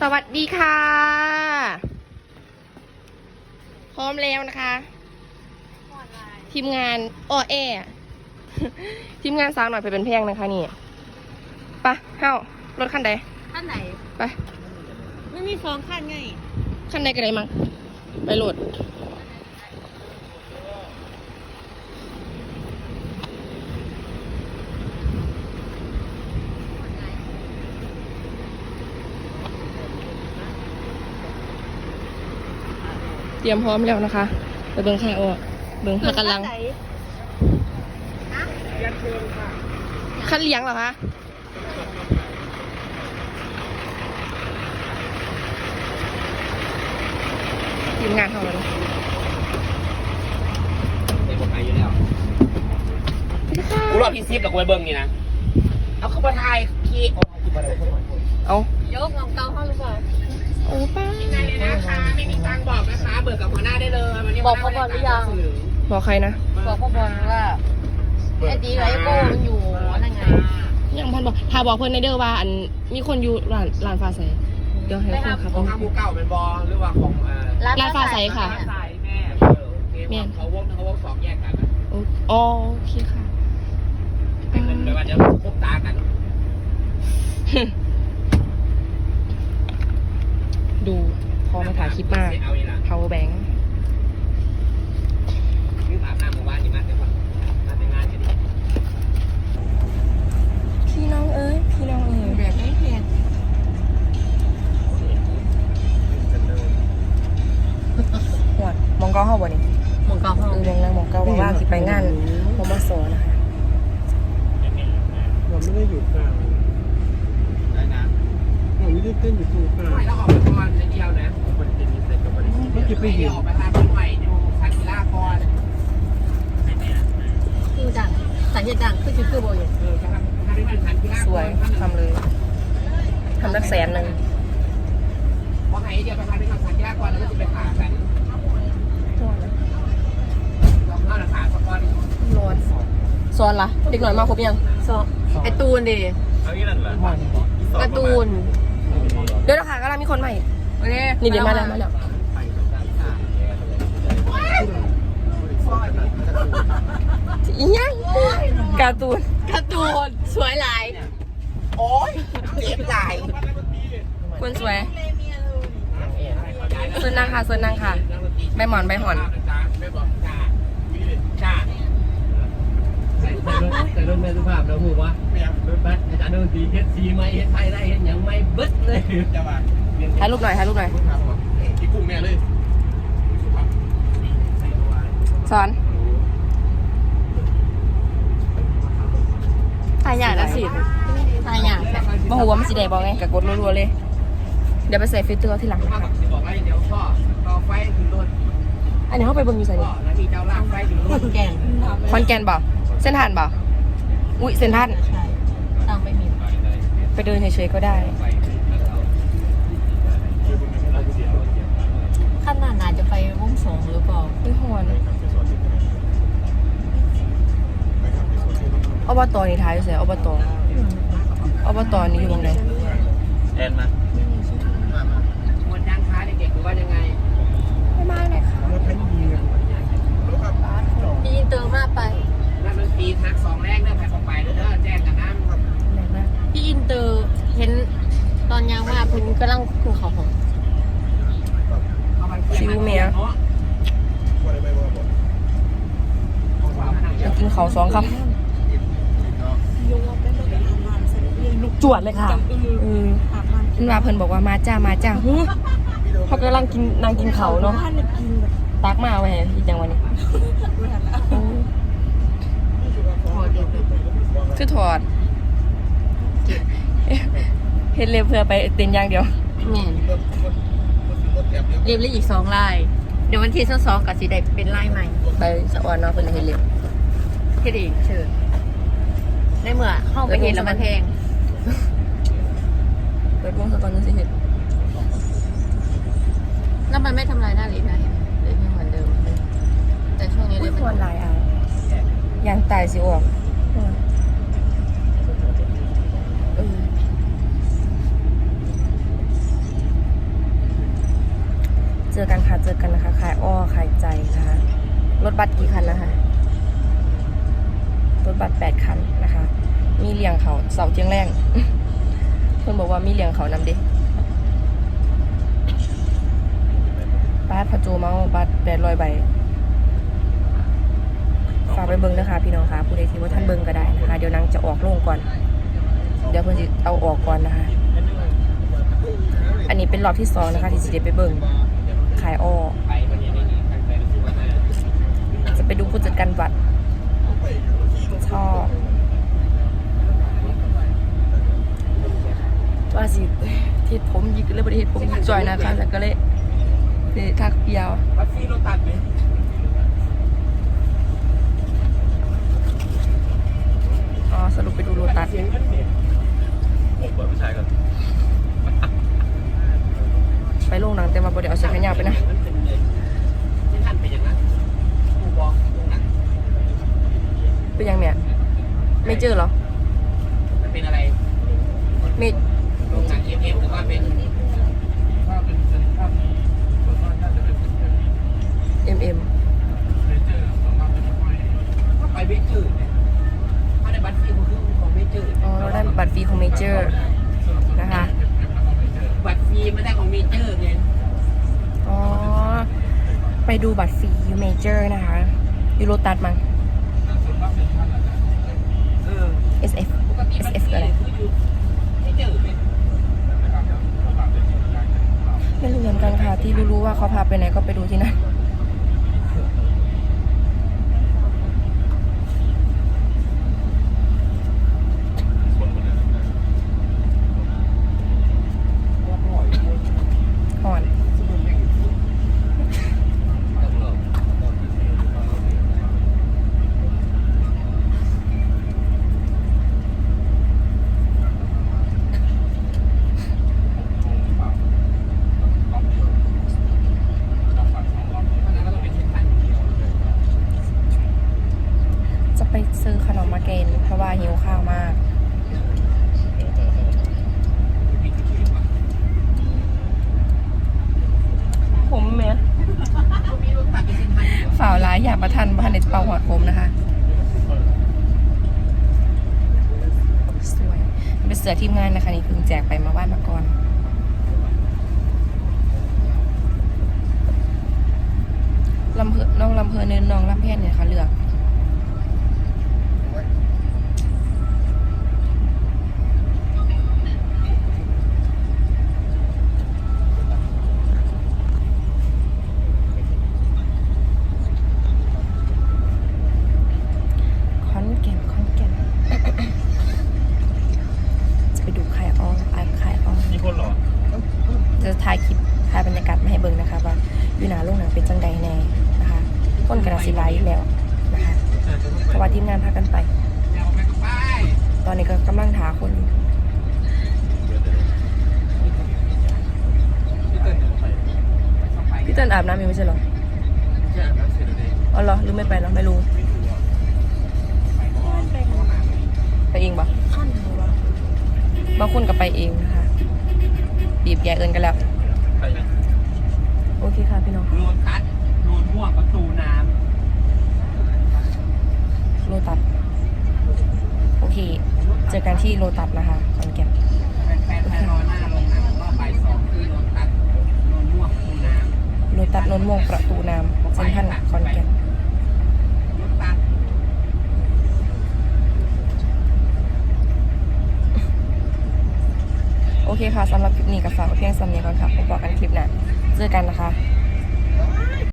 สวัสดีค่ะ พร้อมแล้วนะคะ ทีมงานอ้อแอทีมงานสาวหน่อยไปเป็นแพงนะคะนี่ไปะเข้ารถคันใดขั้นไหนไป ไม่มีสองขั้นไง คันใดก็ได้มั้งไปโหลด ตรียมพร้อมแล้วนะคะไปเบิ้งค่าอ้อเบิ้งค่ากำลังคันเลี้ยงเหรอคะทีมงานเขาเลยเป็นคนไทยอยู่แล้วกูรอพี่ซิปแล้วกูไปเบิ้งนี่นะ เอาเข้ามาถ่ายขี้โอ้ยมาเลยเอายกของเกาเข้าหรือเปล่า โอ้ป้ายังไงเลยนะคะไม่มีตังค์บอกนะคะ เบิกกับหัวหน้าได้เลยวันนี้บอกเขาก่อนหรือยัง บอกใครนะ บอกพ่อบอลว่าไอ้ตีกับไอ้โก้มันอยู่นั่นไงยังพันบอกถ้าบอกเพื่อนในเด้อว่าอันมีคนอยู่ร้านร้านฟ้าใสเดี๋ยวให้เพื่อนขับของทางบูเก่าเป็นบอหรือว่าของเอ่อร้านฟ้าใสค่ะใส่แม่เออโอเคเขาวงเขาวงสองแยกกันนะโอ้อ๋อโอเคค่ะ เป็นเหมือนแบบว่าจะคบตากัน ดู พอมาถ่ายคลิปมากเอาอีกละ power bank ยืมอาบน้ำหมู่บ้านนี่มาแต่ก่อนมาแต่งานกันดิพี่น้องเอ้ย พี่น้องเอ้ยแบบไม่เพียนหวดมองเก้าเข้าบ่นี่มองเกาเข้าเออมองนั่งมองเก้าว่าว่างสิไปงานมอมสนะคะ เราไม่ได้อยู่กลาง ได้นะ เราไม่ได้เต้นอยู่ตรงกลาง ไม่แล้วออกไปก่อนนิดเดียวนะ มันเป็นนิสัยกับมัน ไม่คิดไปเห็นออกไปทางคนใหม่ดูคันกีฬาก่อนคือดังสายเหตุดังคือชื่อคือโบอยู่เออจะทำทำให้มันคันกีฬาสวยทำเลยทำสักแสนหนึ่งพอไหนเดียวไปทำให้มันคันกีฬาก่อนแล้วก็จะไปผ่ากันเราเข้าราคาสักก้อนร้อนซอนละเด็กหน่อยมาครบยังซอไอตูนดิเอางี้นั่นแหละการ์ตูนเดี๋ยวนะคะกำลังมีคนใหม่โอเคนี่เดี๋ยวมาแล้วมาแล้วอีหยัง การ์ตูนการ์ตูนสวยหลาย โอ้ยเจ็บไหล่คนสวยส่วนนางค่ะส่วนนางค่ะ ใบหมอนใบหอนไม่บอกจ้าจ้าแต่เรื่องแม่สุภาพเราพูดว่าเบิร์ดบัสอาจารย์ดนตรีเฮ็ดซีไม่เฮ็ดไทยได้เฮ็ดยังไม่เบิดเลยจะมาถ่ายรูปหน่อยถ่ายรูปหน่อยที่กุ้งแม่เลยสอน ตายอย่างละสิตายอย่างแบบมาหัวามันสีแดงบอกไงกับกดรัวๆเลย เดี๋ยวไปใส่ฟิลเตอร์เอาที่หลังพ่อจะบอกว่าเดี๋ยวพ่อต่อไฟถึงรถอันนี้เขาไปเบิ่งอยู่ใส่พ่นี่อแล้วมีเจ้าล่างไฟถึงรถแกนคอนแกนบ่เส้นทานบ่อุ้ยเส้นทานใช่ตังไม่มี ไปเดินเฉยๆก็ได้ ขนาดน่าจะไปวงสงหรือเปล่า นี่หอน อบตนี่ท้ายอยู่ใส่อบตอบตนี่อยู่ตรงไหนแอนมาหมดยังค้าเด็กๆหรือว่ายังไงไม่ไม่เลยค่ะรถไทยดีนะมีอินเตอร์มากไปนั่นมันปีทักสองแรกเรื่องแผ่นออกไปแล้วก็แจ้งกันน้ำครับพี่อินเตอร์เห็นตอนยังว่าคุณกำลังคุเขาของชิวเมียจะกินเขาวสองคำ จวดเลยค่ะเออเพิ่นว่าเพิ่นบอกว่ามาจ้ามาจ้าฮึเขากำลังกินนางกินเขาวเนาะตักมาเอาไว้ให้อีกอย่างวันนี้โอ้พอเดียวคือถอดเฮ็ดเล็บเพื่อไปเต้นอย่างเดียวแม่นเรียบเลยอีกสองลาย เดี๋ยววันที่สองกับสีแดงเป็นลายใหม่ไปสะออนเนาะเพิ่นเฮ็ดเล็บแค่ดีเชิญ ในเมื่อเข้าไปเห็นแล้วมันแพงเปิดวงสะกอนจังสิเฮ็ดแล้วมันไม่ทำลายหน้าลิ้นนะเลยยังเหมือนเดิม แต่ช่วงนี้อุ้เลยยควรหลายอะยางตายสิออกเออเจอกันค่ะ เจอกันนะคะขายอ้อขายใจนะคะ รถบัสกี่คันนะคะร ถบัสแปดคันนะคะ มีเลี้ยงเขาเสาเจียงแรงเพื่อนบอกว่ามีเลี้ยงเขานำเด็บัสพระโจเมาบัสแปดร้อยใบฝากไปเบิ้งนะคะพี่น้องคะผู้ใดที่ว่าท่านเบิ้งก็ได้นะคะ เดี๋ยวนางจะออกโรงก่อน เดี๋ยวเพื่อนจะเอาออกก่อนนะคะ อันนี้เป็นรอบที่สองนะคะ ที่สิเดไปเบิ้งขายอ้อจรู้สึกจะไปดูผู้จัดการวัด ชอบว่าสิทิศผมยิกเลยบริเทศผมยิกจอยนะคะแต่ก็เลยเลยทักเปียว วัดฟรีโรตัสไหม อ๋อสรุปไปดูโรตัส เสียงเงินเด็ด เปิดผู้ชายก่อน ไปโรงหนังแต่มาบริเอาเสียขยาไปนะ มันเป็นเงินที่ท่านเป็นอย่างนั้นกูบอกตรงนั้น เป็นยังเนี่ยไม่เจอเหรอ มันเป็นอะไรไม่โรงงานเอ็มเอ็มหรือว่าเป็นถ้าเป็นเป็นภาพนี้ส่วนมากน่าจะเป็นเป็นเอ็มเอ็มเรเจอร์ส่วนมากเป็นไฟถ้าไปเวจืดเนี่ยถ้าได้บัตรฟรีก็คือของเวจืดอ๋อเราได้บัตรฟรีของเมเจอร์นะคะ บัตรฟรีไม่ได้ของเมเจอร์ไงอ๋อ ไปดูบัตรฟรียูเมเจอร์นะคะ ยูโรตัสมั้ง SF SF อะไรไม่รู้เหมือนกันค่ะ ที่รู้ๆว่าเขาพาไปไหนก็ไปดูที่นั่น ห่อน จะไปซื้อขนมมาเกนเพราะว่าหิวข้าวมาก ผมเมีย ฝ่าวร้ายอยากประทันบ้านในเป่าหัวผมนะคะ สวย เป็นเสือทีมงานนะคะ นี่เพิ่งแจกไปมาว่านมาก่อนลำเพอน้องลำเพอเนินน้องลำเพนเนี่ยค่ะเลือก ขอนแก่นขอนแก่น จะไปดูขายออไอขายออ มีคนหรอ จะถ่ายคลิปถ่ายบรรยากาศมาให้เบิ่งนะคะ ว่าอยู่หนาโรงหนังเป็นจังใดแน่นะคะคนกระดาษ สิไลฟ์แล้วนะคะเพราะว่าทีมงานพากันไปเอาไปตอนนี้ก็กำลังหาคนพี่เติ้ลอาบน้ำยู่ไม่ใช่เหรออ๋อเหรอหรือไม่ไปเหรอไม่รู้ ไปเองปะบางคนก็ไปเองนะคะ บีบแยกเอินกันแล้ว โอเคค่ะพี่น้องโลตัสโลนม่วงประตูน้โลตัสโอเค เจอกันที่โลตัสนะคะขอนแก่นแฟนๆไปรอหน้าโรงหนังรอบบ่ายสองคือโลตัสโลนม่วงคูน้โลตัสนนท์ม่วงประตูน้ำเซ็นทรัลขอนแก่นโลตัสโอเคค่ะสำหรับคลิปนี้ก็ฝากไว้เพียงสำเนียงก่อนค่ะพบกันคลิปหน้าเจอกันนะคะ